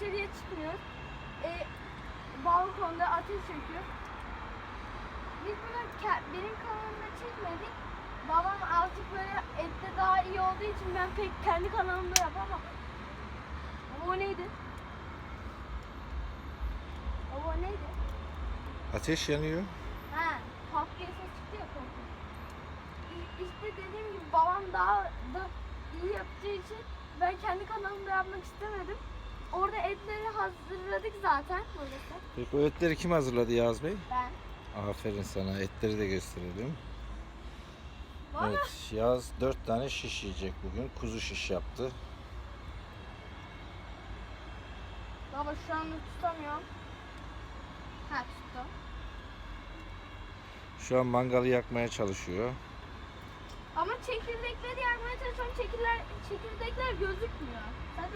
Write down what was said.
dışarıya çıkmıyoruz. E, balkonda ateş yakıyor. Biz bunu benim kanalımda çekmedik. Babam azıcık böyle ette daha iyi olduğu için ben pek kendi kanalımda yapamam. Ama o neydi? O neydi? Ateş yanıyor. Ha, pat diye ses çıktı ya korkunç. İ- İşte dediğim gibi babam daha da iyi yapacağı için ben kendi kanalımda yapmak istemedim. Orada etleri hazırladık zaten burası. Peki bu etleri kim hazırladı Yaz Bey? Ben. Aferin sana. Etleri de gösterelim. Baba Evet, Yaz dört tane şiş yiyecek bugün. Kuzu şiş yaptı. Baba şu anda tutamıyorum. Ha tuttum. Şu an mangalı yakmaya çalışıyor. Ama çekirdekleri yakmaya çalışıyorum. Çekirler, çekirdekler gözükmüyor. Yakalım.